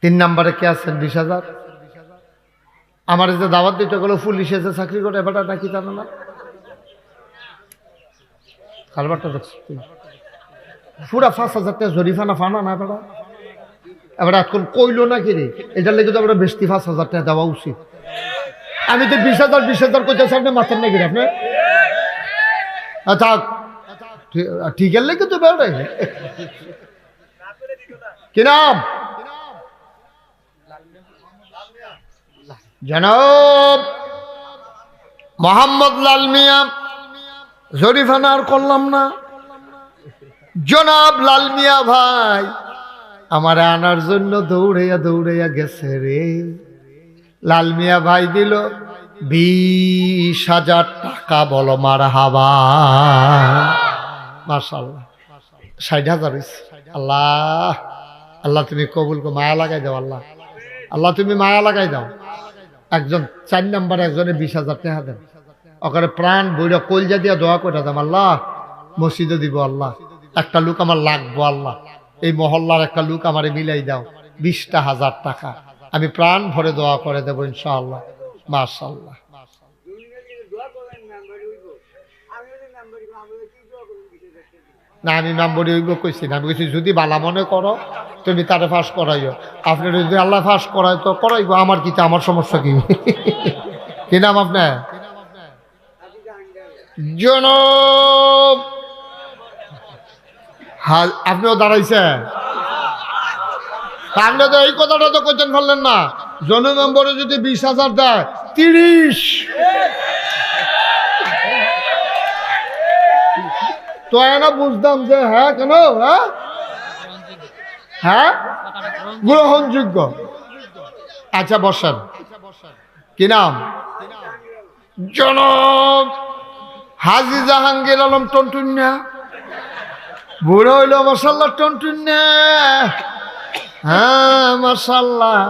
তিন নম্বরে কে আছেন? বিশ হাজার? আমার যে দাওয়াত দিতে গেলো, পুলিশে যে চাকরি করে এবার নাকি জানো না? না উচিত। আমি তো বিশ হাজার বিশ হাজার করতে সামনে মাথার নাকি রে আপনি? আচ্ছা ঠিক- ঠিক এর লেগে তো বেড়াই। কি নাম? জনাব মোহাম্মদ লাল মিয়া জরিফানা আর করলাম না। জনাব লাল মিয়া ভাই, আমার আনার জন্য দৌড়াইয়া দৌড়াইয়া গেছে রে। লাল মিয়া ভাই দিল, বিশ হাজার টাকা বলো মার হাবা। মার্শাল্লাহ। আল্লাহ আল্লাহ তুমি কবুল মায়া লাগাই দাও আল্লাহ। আল্লাহ তুমি মায়া লাগাই দাও। একজন চার নাম্বার একজনে বিশ হাজার টাকা দেন। ওখানে প্রাণ বইরা কলজা দিয়া দোয়া করে দাম আল্লাহ মসজিদে দিব আল্লাহ। একটা লোক আমার লাগবো আল্লাহ। এই মহল্লার একটা লোক আমারে মিলাই দাও, বিশটা হাজার টাকা। আমি প্রাণ ভরে দোয়া করে দেবো ইনশাআল্লাহ। মাশাল্লাহ না, আমি নাম্বারই হইব কইছি না। আমি কইছি, যদি বালা মনে করো, তুমি তারে ফাঁস করাইও। আপনি যদি আল্লাহ ফাঁস করাই তো করাইব। আমার কি আমার সমস্যা কি? কি নাম আপনার? জন আপনিও দাঁড়াইছেন? আপনি তো এই কথাটা তো করতেন ফেললেন না। জন নম্বরে যদি বিশ হাজার দেয়, তিরিশ! তো না বুঝতাম যে হ্যাঁ কেন হ্যাঁ? হ্যাঁ? গ্রহণযোগ্য। আচ্ছা বসেন। কি নাম? জনক হাজি জাহাঙ্গীর আলম টন্টুন্যা। বুড়ো হইল মশাল্লা টন্টুন্যা। হ্যাঁ মশাল্লাহ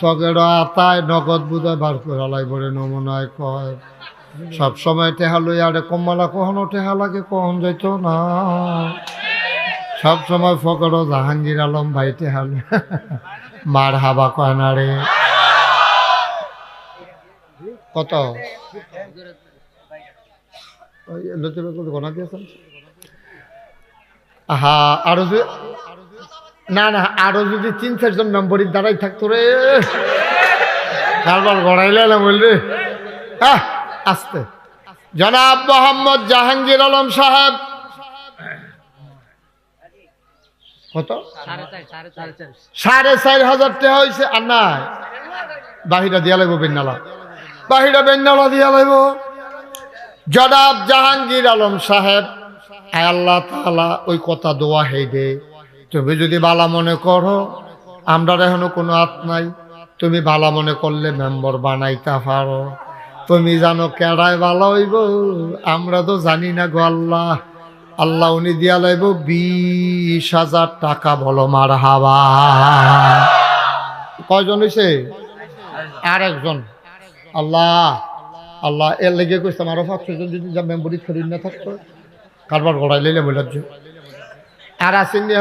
চকের আতায় নগদ বুধা বার করে লাই বলে নমুনায় কয়। সব সময় টেহা লই আরে কমলা কখনো টেহা লাগে, কখন যাইতো না। সব সময় ফকর জাহাঙ্গীর আলম ভাই টেহা মার হাবা কয় না রে। কত? হা আরও না না, আরও যদি তিন চারজন মেম্বরের দ্বারাই থাকতো রে। কারবার গড়াইলে না বললি হ্যাঁ আসতে। জনাব মোহাম্মদ জাহাঙ্গীর আলম সাহেব। কত? সাড়ে চার হাজার টাকা হয়েছে আর নাই। বাহিরা দিয়া লাগবো বেন্নালা বাহিরা বেন্নালা দিয়া লাগবো জনাব জাহাঙ্গীর আলম সাহেব আল্লাহ তাআলা, ওই কথা দোয়া হেইবে তুমি যদি বালা মনে করো আমরা এখনও কোনো হাত নাই। তুমি বালা মনে করলে মেম্বার বানাইতে পারো। তুমি জানো কেডায় ভালো হইব? আমরা তো জানি না গো আল্লাহ। আল্লাহ উনি দিয়া লাইব বিশ হাজার টাকা বলো মার হাবা। কয়জন হয়েছে আর একজন আল্লাহ আল্লাহ, এর লেগে কইতাম আরও পাঁচশো জন যদি মেম্বরি খরিদ না থাকতো। কারবার গড়াই লইলে বলে আর আসেননি